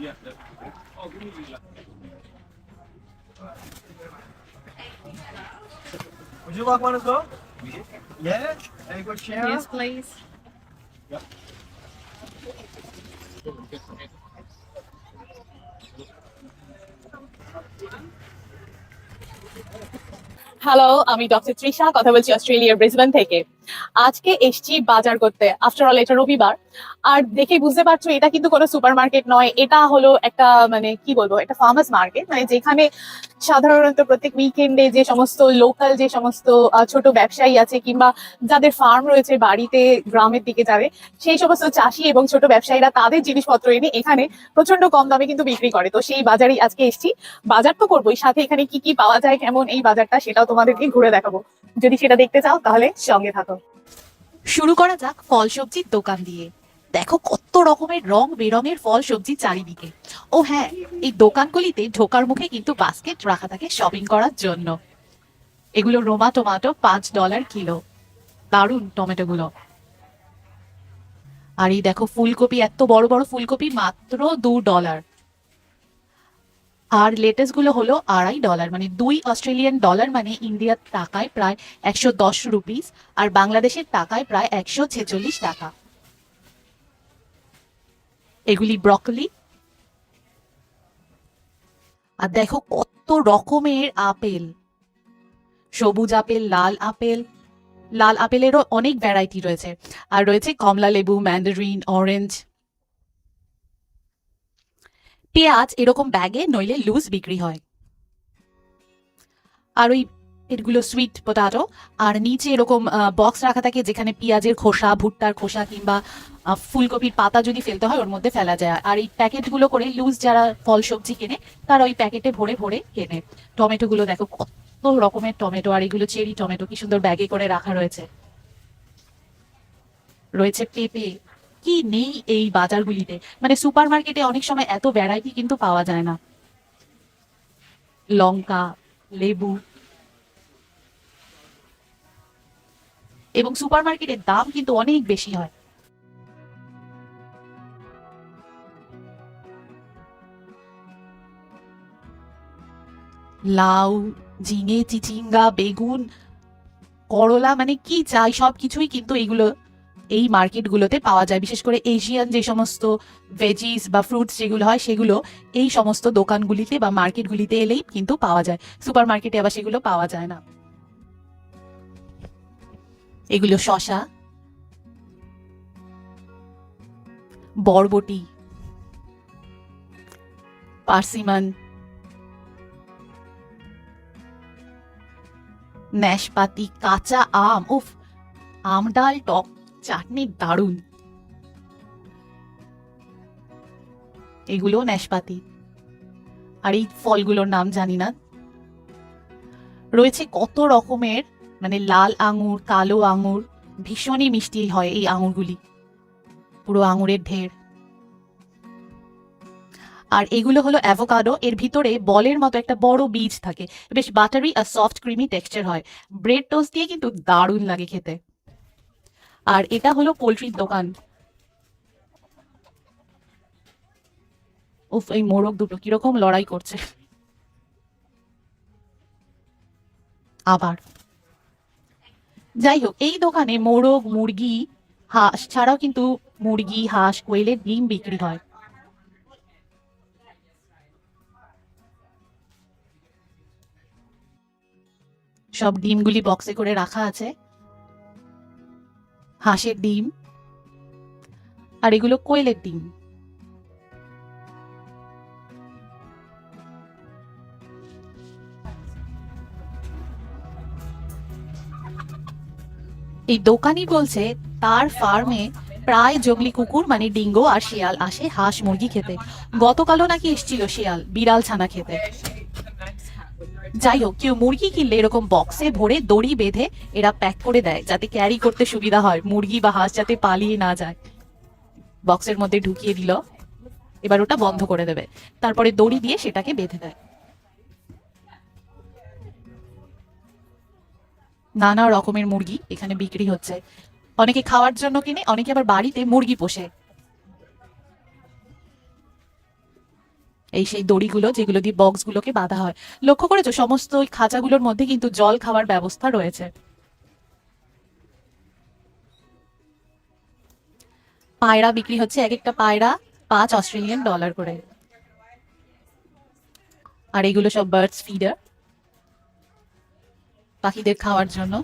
Yeah. Oh, give me the. Would you like one as well? Yeah? Any good shower? Yes, please. Hello আমি doctor Trisha কথা বলছি অস্ট্রেলিয়ার Brisbane থেকে আজকে এসছি বাজার করতে আফটার অল এটা রবিবার আর দেখে বুঝতে পারছ, এটা কিন্তু কোনো সুপার মার্কেট নয়। এটা হলো একটা মানে কি বলব, একটা ফার্মার্স মার্কেট মানে যেখানে সাধারণত প্রত্যেক উইকেন্ডে যে সমস্ত লোকাল যে সমস্ত ছোট ব্যবসায়ী আছে কিংবা যাদের ফার্ম রয়েছে বাড়িতে, গ্রামের দিকে যাবে, সেই সমস্ত চাষি এবং ছোট ব্যবসায়ীরা তাদের জিনিসপত্র এনে এখানে প্রচণ্ড কম দামে কিন্তু বিক্রি করে। তো সেই বাজারেই আজকে এসছি। বাজার তো করবোই, সাথে এখানে কি কি পাওয়া যায়, কেমন এই বাজারটা সেটাও তোমাদেরকে ঘুরে দেখাবো। যদি সেটা দেখতে চাও তাহলে সঙ্গে থাকো। শুরু করা যাক ফল সবজির দোকান দিয়ে। দেখো কত রকমের রং বেরঙের ফল সবজি চারিদিকে। ও হ্যাঁ এই দোকানগুলিতে ঢোকার মুখে কিন্তু বাস্কেট রাখা থাকে শপিং করার জন্য। এগুলো রোমা টমাটো পাঁচ ডলার কিলো। দারুণ টমেটোগুলো। আর এই দেখো ফুলকপি, এত বড় বড় ফুলকপি মাত্র দু ডলার আর লেটেস্টগুলো হলো আড়াই ডলার মানে দুই অস্ট্রেলিয়ান ডলার মানে ইন্ডিয়ার টাকায় প্রায় একশো দশ রুপিস আর বাংলাদেশের টাকায় প্রায় একশো ছেচল্লিশ টাকা। এগুলি ব্রকলি আর দেখো কত রকমের আপেল। সবুজ আপেল, লাল আপেল। লাল আপেলেরও অনেক ভ্যারাইটি রয়েছে। আর রয়েছে কমলা লেবু ম্যান্ডারিন অরেঞ্জ পেঁয়াজ এরকম ব্যাগে নইলে লুজ বিক্রি হয়। আর ওই এগুলো সুইট পটাটো আর নিচে এরকম বক্স রাখা থাকে যেখানে পেঁয়াজের খোসা, ভুট্টার খোসা কিংবা ফুলকপির পাতা যদি ফেলতে হয়, ওর মধ্যে ফেলা যায়। আর এই প্যাকেটগুলো করে লুজ যারা ফল সবজি কেনে, তারা ওই প্যাকেটে ভরে ভরে কেনে। টমেটোগুলো দেখো, কত রকমের টমেটো, আর এগুলো চেরি টমেটো, কি সুন্দর ব্যাগে করে রাখা রয়েছে। রয়েছে পেঁপে। কি নেই এই বাজারগুলিতে? মানে সুপার মার্কেটে অনেক সময় এত ভ্যারাইটি কিন্তু পাওয়া যায় না। লঙ্কা, লেবু এবং সুপার মার্কেটের দাম কিন্তু অনেক বেশি হয়। লাউ, ঝিঙে, চিচিঙ্গা, বেগুন, করলা মানে কি চাই সব কিছুই কিন্তু এগুলো এই মার্কেটগুলোতে পাওয়া যায়। বিশেষ করে এশিয়ান যে সমস্ত ভেজিস বা ফ্রুটস যেগুলো হয়, সেগুলো এই সমস্ত দোকানগুলিতে বা মার্কেটগুলিতে এলেই কিন্তু পাওয়া যায়। সুপার মার্কেটে আবার সেগুলো পাওয়া যায় না। এগুলো শশা, বরবটি, পার্সিমান, ন্যাশপাতি, কাঁচা আম, উফ, আম ডাল, টক, চাটনি দারুণ এগুলো ন্যাশপাতি। আর এই ফলগুলোর নাম জানি না। রয়েছে কত রকমের মানে লাল আঙুর, কালো আঙুর, ভীষণই মিষ্টি হয় এই আঙুরগুলি। পুরো আঙুরের ঢের। আর এগুলো হলো অ্যাভোকাডো, এর ভিতরে বলের মতো একটা বড় বীজ থাকে। বেশ বাটারি আর সফট ক্রিমি টেক্সচার হয়। ব্রেড টোস্ট দিয়ে কিন্তু দারুণ লাগে খেতে। আর এটা হলো পোলট্রির দোকান। উফ, এই মোরগ দুটো কীরকম লড়াই করছে। আবার। যাই হোক এই দোকানে মোরগ, মুরগি, হাঁস ছাড়াও কিন্তু মুরগি, হাঁস, কোয়েলের ডিম বিক্রি হয়। সব ডিমগুলি বক্সে করে রাখা আছে। হাঁসের ডিম। আর এগুলো কোয়েলের ডিম। এই দোকানি বলছে, তার ফার্মে প্রায় জগলি কুকুর মানে ডিঙ্গো আর শিয়াল আসে হাঁস মুরগি খেতে। গতকালও নাকি এসেছিল শিয়াল, বিড়াল ছানা খেতে। যাই হোক কেউ মুরগি কিনলে এরকম বক্সে ভরে দড়ি বেঁধে এরা প্যাক করে দেয়, যাতে ক্যারি করতে সুবিধা হয়, মুরগি বা হাঁস যাতে পালিয়ে না যায়। বক্সের মধ্যে ঢুকিয়ে দিল, এবার ওটা বন্ধ করে দেবে। তারপরে দড়ি দিয়ে সেটাকে বেঁধে দেয়। নানা রকমের মুরগি এখানে বিক্রি হচ্ছে। অনেকে খাওয়ার জন্য কিনে, অনেকে আবার বাড়িতে মুরগি পোষে। এই সেই দড়িগুলো যেগুলো দিয়ে বক্সগুলোকে বাঁধা হয়। লক্ষ্য করেছ? সমস্ত ওই খাঁচাগুলোর মধ্যে কিন্তু জল খাওয়ার ব্যবস্থা রয়েছে। পায়রা বিক্রি হচ্ছে এক একটা পায়রা পাঁচ অস্ট্রেলিয়ান ডলার করে। আর এগুলো সব বার্ডস ফিডার পাখিদের খাওয়ার জন্য।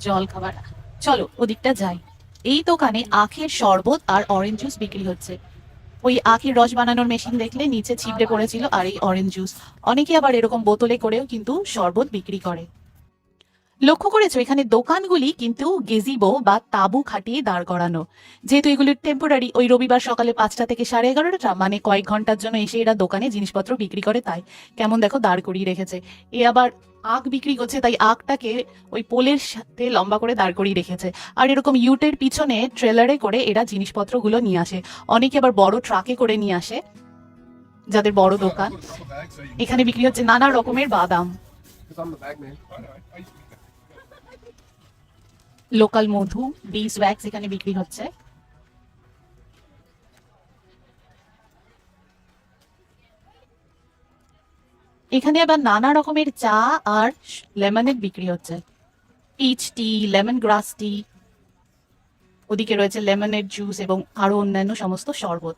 জল খাবার। চলো, ওদিকটা যাই। এই দোকানে আখের শরবত আর অরেঞ্জ জুস বিক্রি হচ্ছে। ওই আখের রস বানানোর মেশিন দেখলে নিচে ছিপড়ে পড়েছিল আর এই অরেঞ্জ জুস অনেকে আবার এরকম বোতলে করেও কিন্তু শরবত বিক্রি করে। লক্ষ্য করেছ? এখানে দোকানগুলি কিন্তু গেজিবো বা তাবু খাটিয়ে দাঁড় করানো। যেহেতু এগুলির টেম্পোরারি ওই রবিবার সকালে পাঁচটা থেকে সাড়ে এগারোটা মানে কয়েক ঘণ্টার জন্য এসে এরা দোকানে জিনিসপত্র বিক্রি করে, তাই কেমন দেখো দাঁড় করিয়ে রেখেছে। এ আবার আখ বিক্রি করছে, তাই আখটাকে ওই পোলের সাথে লম্বা করে দাঁড় করিয়ে রেখেছে। আর এরকম ইউটের পিছনে ট্রেলারে করে এরা জিনিসপত্রগুলো নিয়ে আসে। অনেকে আবার বড় ট্রাকে করে নিয়ে আসে, যাদের বড় দোকান। এখানে বিক্রি হচ্ছে নানা রকমের বাদাম। লোকাল মধু বিস ওয়্যাক্স এখানে বিক্রি হচ্ছে। এখানে আবার নানা রকমের চা আর লেমনের বিক্রি হচ্ছে। পিচ টি লেমন গ্রাস টি ওদিকে রয়েছে লেমনের জুস এবং আরও অন্যান্য সমস্ত শরবত।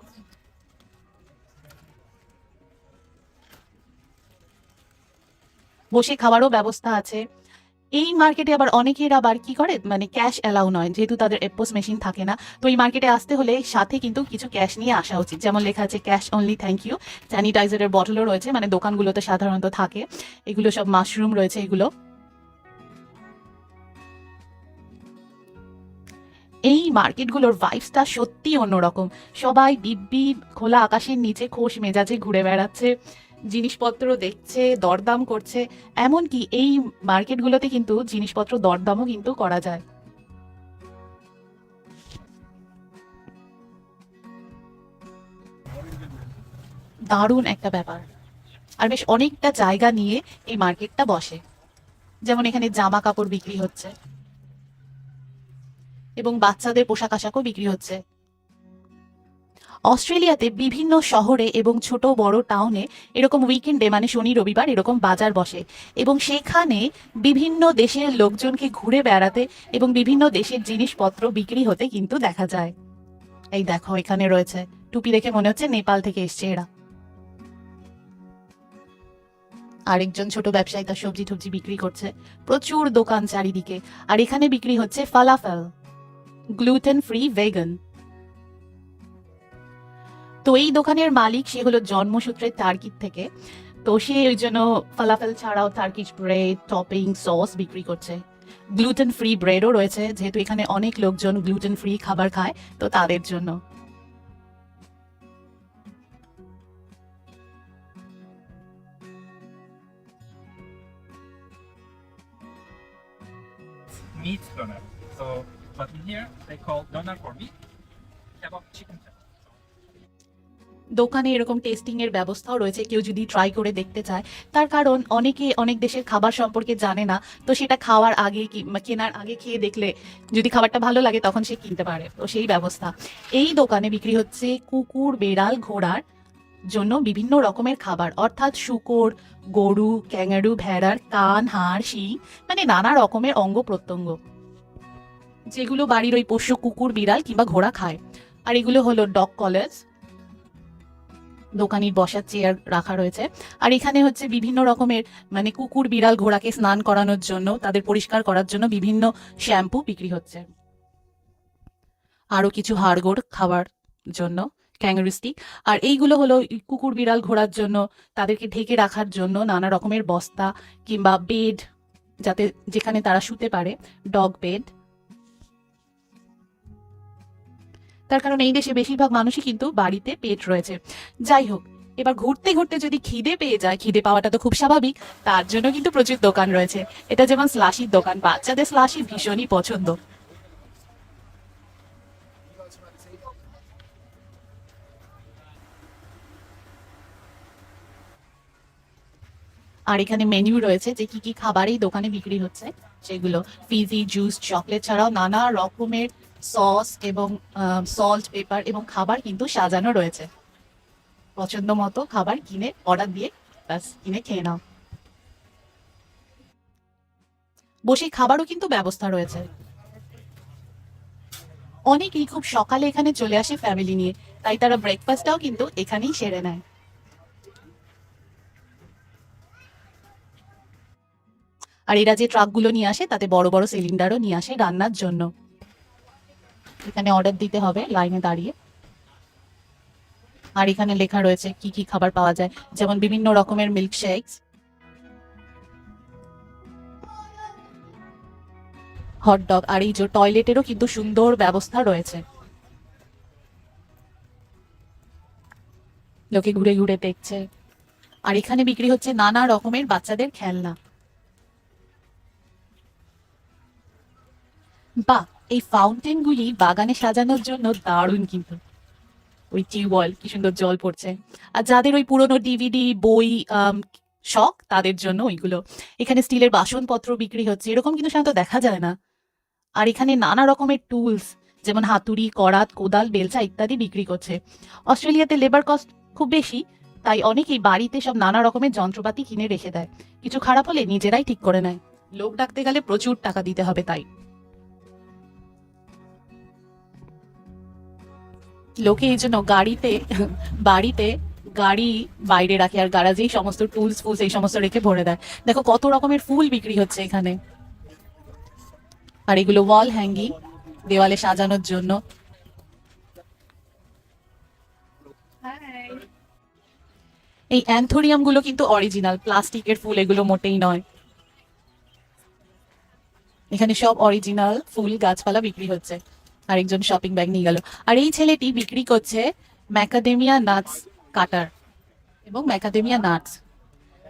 বসে খাওয়ারও ব্যবস্থা আছে। এই মার্কেটে আবার অনেকের আবার কি করে? মানে ক্যাশ অ্যালাউ নয়, যেহেতু তাদের এপোস মেশিন থাকে না। তো এই মার্কেটে আসতে হলে সাথে কিন্তু কিছু ক্যাশ নিয়ে আসা উচিত। যেমন লেখা আছে ক্যাশ অনলি থ্যাংক ইউ স্যানিটাইজারের বটলও রয়েছে মানে দোকানগুলোতে সাধারণত থাকে। এগুলো সব মাশরুম রয়েছে এগুলো। এই মার্কেটগুলোর ভাইবসটা সত্যি অন্যরকম। সবাই দিব্যি খোলা আকাশের নিচে খোশ মেজাজে ঘুরে বেড়াচ্ছে, জিনিসপত্র দেখছে, দরদাম করছে, এমনকি এই মার্কেটগুলোতে কিন্তু জিনিসপত্র দরদামও কিন্তু করা যায়। দারুণ একটা ব্যাপার। আর বেশ অনেকটা জায়গা নিয়ে এই মার্কেটটা বসে। যেমন এখানে জামা কাপড় বিক্রি হচ্ছে। এবং বাচ্চাদের পোশাক আশাকও বিক্রি হচ্ছে। অস্ট্রেলিয়াতে বিভিন্ন শহরে এবং ছোট বড় টাউনে এরকম উইকেন্ডে মানে শনি, রবিবার এরকম বাজার বসে এবং সেখানে বিভিন্ন দেশের লোকজনকে ঘুরে বেড়াতে এবং বিভিন্ন দেশের জিনিসপত্র বিক্রি হতে কিন্তু দেখা যায়। এই দেখো, এখানে রয়েছে। টুপি দেখে মনে হচ্ছে নেপাল থেকে এসছে এরা। আরেকজন ছোট ব্যবসায়ী তার সবজি টবজি বিক্রি করছে। প্রচুর দোকান চারিদিকে। আর এখানে বিক্রি হচ্ছে ফালাফেল। গ্লুটেন ফ্রি ভেগান তো এই দোকানের মালিক সে হলো জন্মসূত্রে টার্কির থেকে। তো সে ওই জন্য ফালাফেল ছাড়াও টার্কিশ ব্রেড টপিং সস বিক্রি করছে। গ্লুটেন ফ্রি ব্রেডও রয়েছে যেহেতু এখানে অনেক লোকজন গ্লুটেন ফ্রি খাবার খায় তো তাদের জন্য। Meat doner. So, but in here they call doner for meat, kebab chicken. দোকানে এরকম টেস্টিং এর ব্যবস্থাও রয়েছে কেউ যদি ট্রাই করে দেখতে চায়। তার কারণ অনেকে অনেক দেশের খাবার সম্পর্কে জানে না তো সেটা খাওয়ার আগে কেনার আগে খেয়ে দেখলে যদি খাবারটা ভালো লাগে তখন সে কিনতে পারে। তো সেই ব্যবস্থা। এই দোকানে বিক্রি হচ্ছে কুকুর বেড়াল ঘোড়ার জন্য বিভিন্ন রকমের খাবার। অর্থাৎ শুকর গরু ক্যাঙ্গারু ভেড়ার কান হাড় শিং মানে নানা রকমের অঙ্গ প্রত্যঙ্গ। যেগুলো বাড়ির ওই পোষ্য কুকুর, বিড়াল কিংবা ঘোড়া খায়। আর এগুলো হলো ডগ কলেজ দোকানির বসার চেয়ার রাখা রয়েছে। আর এখানে হচ্ছে বিভিন্ন রকমের মানে কুকুর, বিড়াল, ঘোড়াকে স্নান করানোর জন্য, তাদের পরিষ্কার করার জন্য বিভিন্ন শ্যাম্পু বিক্রি হচ্ছে। আরও কিছু হাড়গোড় খাওয়ার জন্য, ক্যাঙ্গারু স্টিক। আর এইগুলো হলো কুকুর, বিড়াল, ঘোড়ার জন্য, তাদেরকে ঢেকে রাখার জন্য নানা রকমের বস্তা কিংবা বেড, যাতে যেখানে তারা শুতে পারে, ডগ বেড। তার কারণ এই দেশে বেশিরভাগ মানুষই কিন্তু বাড়িতে পেট রয়েছে। যাই হোক, এবার ঘুরতে ঘুরতে যদি খিদে পেয়ে যায়, খিদে পাওয়াটা তো খুব স্বাভাবিক, তার জন্য কিন্তু প্রচুর দোকান রয়েছে। এটা যেমন স্লাশির দোকান, বাচ্চাদের স্লাশি ভীষণই পছন্দ। আর এখানে মেনু রয়েছে যে কি কি খাবার এই দোকানে বিক্রি হচ্ছে, সেগুলো। ফিজি জুস চকলেট ছাড়াও নানা রকমের সস এবং সল্ট পেপার এবং খাবার কিন্তু সাজানো রয়েছে। পছন্দ মতো খাবার কিনে অর্ডার দিয়ে ব্যাস, কিনে খেয়ে নাও। বসে খাবারও কিন্তু ব্যবস্থা রয়েছে। অনেকেই খুব সকালে এখানে চলে আসে ফ্যামিলি নিয়ে, তাই তারা ব্রেকফাস্টটাও কিন্তু এখানেই সেরে নেয়। আর এরা যে ট্রাকগুলো নিয়ে আসে, তাতে বড় বড় সিলিন্ডারও নিয়ে আসে রান্নার জন্য। এখানে অর্ডার দিতে হবে লাইনে দাঁড়িয়ে। আর এখানে লেখা রয়েছে কি কি খাবার পাওয়া যায়, যেমন বিভিন্ন রকমের মিল্ক শেকস হটডগ আর এই যে টয়লেটেরও কিন্তু সুন্দর ব্যবস্থা রয়েছে। লোকে ঘুরে ঘুরে দেখছে। আর এখানে বিক্রি হচ্ছে নানা রকমের বাচ্চাদের খেলনা। বাহ! এই ফাউন্টেন গুলি বাগানে সাজানোর জন্য দারুণ কিন্তু। ওই টিউবওয়েল, কি সুন্দর জল পড়ছে। আর যাদের ওই পুরনো ডিভিডি বই শখ, তাদের জন্য ওইগুলো। এখানে স্টিলের বাসনপত্র বিক্রি হচ্ছে, এরকম কিন্তু সাধারণত দেখা যায় না। আর এখানে নানা রকমের টুলস যেমন হাতুড়ি, করাত, কোদাল, বেলচা ইত্যাদি বিক্রি করছে। অস্ট্রেলিয়াতে লেবার কস্ট খুব বেশি, তাই অনেকেই বাড়িতে সব নানা রকমের যন্ত্রপাতি কিনে রেখে দেয়। কিছু খারাপ হলে নিজেরাই ঠিক করে নেয়। লোক ডাকতে গেলে প্রচুর টাকা দিতে হবে তাই। লোকে এই জন্য গাড়িতে, বাড়িতে গাড়ি বাইরে রাখে আর গ্যারাজেই সমস্ত টুলস ফুলস এই সমস্ত রেখে ভরে দেয়। দেখো কত রকমের ফুল বিক্রি হচ্ছে এখানে। আর এগুলো ওয়াল হ্যাঙ্গিং দেওয়ালে সাজানোর জন্য। এই অ্যান্থোরিয়ামগুলো কিন্তু অরিজিনাল প্লাস্টিকের ফুল এগুলো মোটেই নয়। এখানে সব অরিজিনাল ফুল গাছপালা বিক্রি হচ্ছে। আরেকজন শপিং ব্যাগ নিয়ে গেল। আর এই ছেলেটি বিক্রি করছে ম্যাকাডেমিয়া নাটস কাটার এবং ম্যাকাডেমিয়া নাটস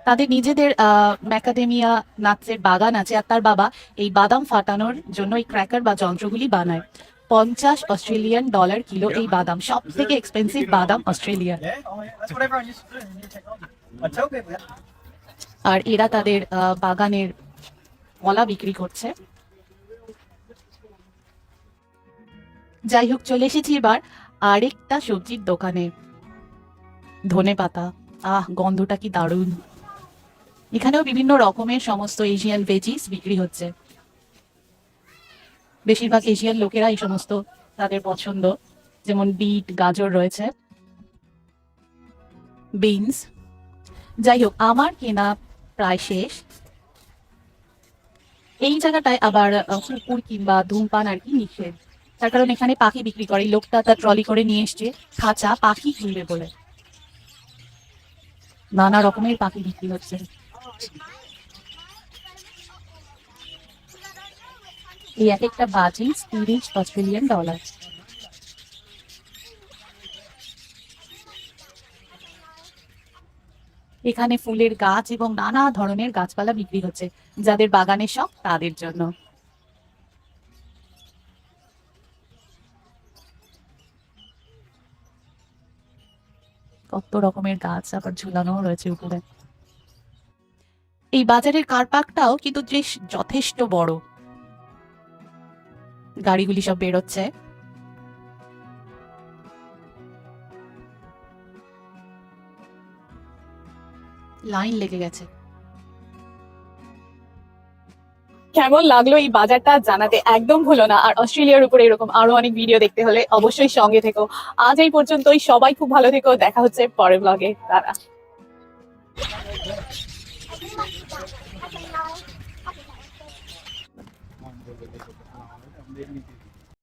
তাদের নিজেদের ম্যাকাডেমিয়া নাটসের বাগান আছে আর তার বাবা এই বাদাম ফাটানোর জন্য এই ক্র্যাকার বা যন্ত্রগুলি বানায়। পঞ্চাশ অস্ট্রেলিয়ান ডলার কিলো এই বাদাম সব থেকে এক্সপেন্সিভ বাদাম they আর এরা তাদের বাগানের কলা বিক্রি করছে। যাই হোক, চলে এসেছি এবার আরেকটা সবজির দোকানে। ধনে পাতা। আহ, গন্ধটা কি দারুণ। এখানেও বিভিন্ন রকমের সমস্ত এশিয়ান ভেজিস বিক্রি হচ্ছে। বেশিরভাগ এশিয়ান লোকেরা এই সমস্ত তাদের পছন্দ। যেমন বিট, গাজর রয়েছে। বিনস। যাই হোক, আমার কেনা প্রায় শেষ। এই জায়গাটায় আবার কুকুর কিংবা ধূমপান আর কি নিষেধ। তার কারণ এখানে পাখি বিক্রি করে। লোকটা তার ট্রলি করে নিয়ে এসছে খাঁচা পাখি কিনবে বলে। নানা রকমের পাখি বিক্রি হচ্ছে। এই এক একটা বাজি তিরিশ অস্ট্রেলিয়ান ডলার। এখানে ফুলের গাছ এবং নানা ধরনের গাছপালা বিক্রি হচ্ছে, যাদের বাগানের শখ তাদের জন্য। কত রকমের গাছ আবার ঝুলানো রয়েছে উপরে। এই বাজারের কার পার্কটাও কিন্তু যথেষ্ট বড়। গাড়িগুলি সব বেরোচ্ছে। লাইন লেগে গেছে। কেমন লাগল এই বাজারটা জানাতে একদম ভুলো না। আর অস্ট্রেলিয়ার উপরে এরকম আরও অনেক ভিডিও দেখতে হলে অবশ্যই সঙ্গে থেকো। আজ এই পর্যন্তই, সবাই খুব ভালো থেকো, দেখা হচ্ছে পরের ব্লগে তারা আমাদের